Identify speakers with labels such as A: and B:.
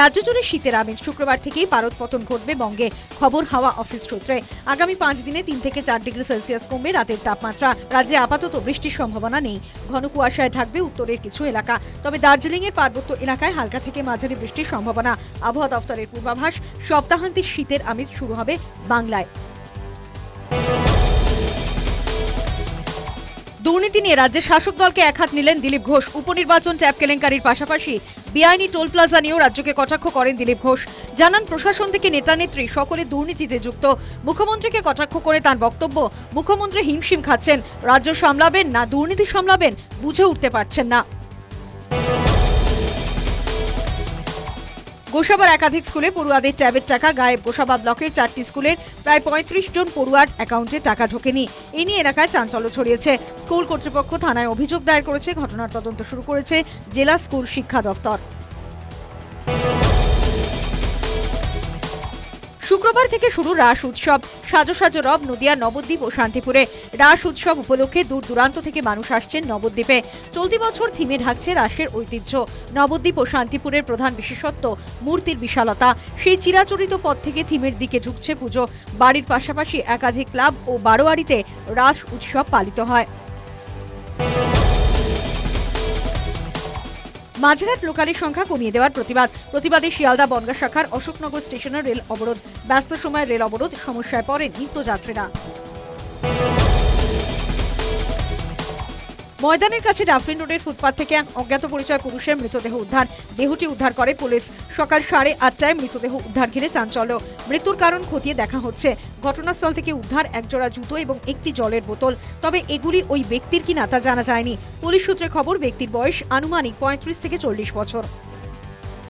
A: রাজ্য জুড়ে শীতের আমেজ। শুক্রবার থেকেই পারদ পতন ঘটবে বঙ্গে। খবর হাওয়া অফিস সূত্রে। আগামী পাঁচ দিনে তিন থেকে চার ডিগ্রি সেলসিয়াস কমবে রাতের তাপমাত্রা। রাজ্যে আপাতত বৃষ্টির সম্ভাবনা নেই। ঘন কুয়াশায় থাকবে উত্তরের কিছু এলাকা। তবে দার্জিলিং এর পার্বত্য এলাকায় হালকা থেকে মাঝারি বৃষ্টির সম্ভাবনা। আবহাওয়া দফতরের পূর্বাভাস, সপ্তাহান্তে শীতের আমেজ শুরু হবে বাংলায়। দুর্নীতি নিয়ে রাজ্যের শাসক দলকে একহাত নিলেন দিলীপ ঘোষ। উপনির্বাচন ট্যাব কেলেঙ্কারির পাশাপাশি বিআইনি টোল প্লাজা নিয়েও রাজ্যকে কটাক্ষ করেন দিলীপ ঘোষ। জানান, প্রশাসন থেকে নেতা নেত্রী সকলে দুর্নীতিতে যুক্ত। মুখ্যমন্ত্রীকে কটাক্ষ করে তার বক্তব্য, মুখ্যমন্ত্রী হিমশিম খাচ্ছেন। রাজ্য সামলাবেন না, দুর্নীতি সামলাবেন, বুঝে উঠতে পারছেন না। গোসাবার একাধিক স্কুলে পড়ুয়াদের ট্যাবের টাকা গায়েব। গোসাবা ব্লকের চারটি স্কুলের প্রায় পঁয়ত্রিশ জন পড়ুয়ার অ্যাকাউন্টে টাকা ঢোকেনি। এ নিয়ে এলাকায় চাঞ্চল্য ছড়িয়েছে। স্কুল কর্তৃপক্ষ থানায় অভিযোগ দায়ের করেছে। ঘটনার তদন্ত শুরু করেছে জেলা স্কুল শিক্ষা দপ্তর। শুক্রবার থেকে শুরু রাস উৎসব। সাজো সাজো রব নদিয়া, নবদ্বীপ ও শান্তিপুরে রাস উৎসব উপলক্ষে দূর দূরান্ত থেকে মানুষ আসছেন নবদ্বীপে। চলতি বছর থিমে ঢাকছে রাসের ঐতিহ্য। নবদ্বীপ ও শান্তিপুরের প্রধান বিশেষত্ব মূর্তির বিশালতা। সেই চিরাচরিত পথ থেকে থিমের দিকে ঝুঁকছে পুজো। বাড়ির পাশাপাশি একাধিক ক্লাব ও বারোয়ারিতে রাস উৎসব পালিত হয়। মাঝেরহাট লোকালের সংখ্যা কমিয়ে দেওয়ার প্রতিবাদ। প্রতিবাদে শিয়ালদা বনগা শাখার অশোকনগর স্টেশনের রেল অবরোধ। ব্যস্ত সময়ের রেল অবরোধ, সমস্যায় পড়েন নিত্যযাত্রীরা। ময়দানের কাছে ডাফরিন রোডের ফুটপাথ থেকে এক অজ্ঞাত পরিচয় পুরুষের মৃতদেহ উদ্ধার। দেহটি উদ্ধার করে পুলিশ। সকাল সাড়ে আটটায় মৃতদেহ উদ্ধার ঘিরে চাঞ্চল্য। মৃত্যুর কারণ খতিয়ে দেখা হচ্ছে। ঘটনাস্থল থেকে উদ্ধার একজোড়া জুতো এবং একটি জলের বোতল। তবে এগুলি ওই ব্যক্তির কিনা তা জানা যায়নি। পুলিশ সূত্রে খবর, ব্যক্তির বয়স আনুমানিক পঁয়ত্রিশ থেকে চল্লিশ বছর।